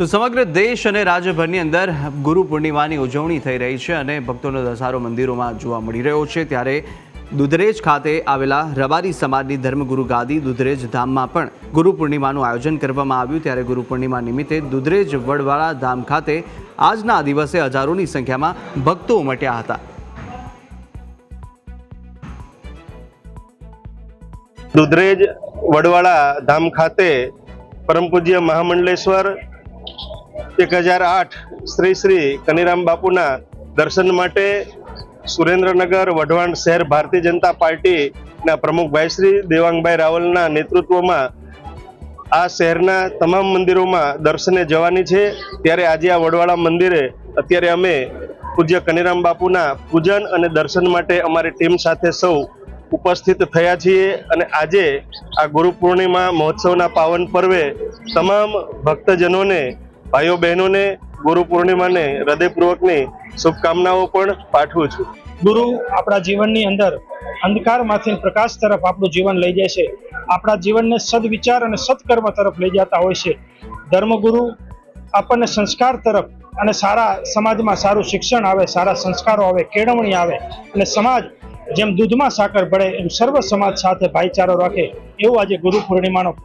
તો સમગ્ર દેશ અને રાજ્યભરની અંદર ગુરુ પૂર્ણિમાની ઉજવણી થઈ રહી છે અને ભક્તોનો ધસારો મંદિરોમાં જોવા મળી રહ્યો છે. ત્યારે દુધરેજ ખાતે આવેલા રબારી સમાજની ધર્મગુરુ ગાદી દુધરેજ ધામમાં પણ ગુરુ પૂર્ણિમાનું આયોજન કરવામાં આવ્યું. ત્યારે ગુરુ પૂર્ણિમા નિમિત્તે દુધરેજ વડવાળા ધામ ખાતે આજના દિવસે હજારોની સંખ્યામાં ભક્તો ઉમટ્યા હતા. દુધરેજ વડવાળા ધામ ખાતે પરમ પૂજ્ય મહામંડલેશ્વર એક હજાર આઠ શ્રી શ્રી કનીરામ બાપુના દર્શન માટે સુરેન્દ્રનગર વઢવાણ શહેર ભારતીય જનતા પાર્ટીના પ્રમુખભાઈ શ્રી દેવાંગભાઈ રાવલના નેતૃત્વમાં આ શહેરના તમામ મંદિરોમાં દર્શને જવાની છે. ત્યારે આજે આ વડવાળા મંદિરે અત્યારે અમે પૂજ્ય કનીરામ બાપુના પૂજન અને દર્શન માટે અમારી ટીમ સાથે સૌ ઉપસ્થિત થયા છીએ અને આજે આ ગુરુ પૂર્ણિમા મહોત્સવના પાવન પર્વે તમામ ભક્તજનોને ભાઈઓ બહેનોને, ગુરુ પૂર્ણિમાને, હૃદયપૂર્વકની શુભકામનાઓ પણ પાઠવું છું. ગુરુ, આપણા જીવનની અંદર અંધકારમાંથી પ્રકાશ તરફ આપણું જીવન લઈ જાય છે. આપણા જીવનને સદવિચાર અને સત્કર્મ તરફ લઈ જતા હોય છે. ધર્મગુરુ આપણને સંસ્કાર તરફ અને સારા સમાજમાં સારું શિક્ષણ આવે, સારા સંસ્કારો આવે, કેળવણી આવે અને સમાજ જેમ દૂધમાં સાકર ભળે એમ સર્વ સમાજ સાથે ભાઈચારો રાખે એવું આજે ગુરુ પૂર્ણિમાનો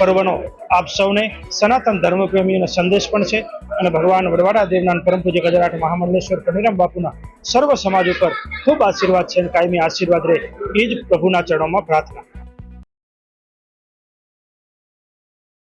પર્વનો આપ સૌને સનાતન ધર્મપ્રેમીઓનો સંદેશ પણ છે અને ભગવાન વડવાડા દેવના પરમ પૂજ્ય ગજરાટ મહામંડલેશ્વર કનીરામ બાપુના સર્વ સમાજ ઉપર ખૂબ આશીર્વાદ છે અને કાયમી આશીર્વાદ રહે એ જ પ્રભુના ચરણોમાં પ્રાર્થના.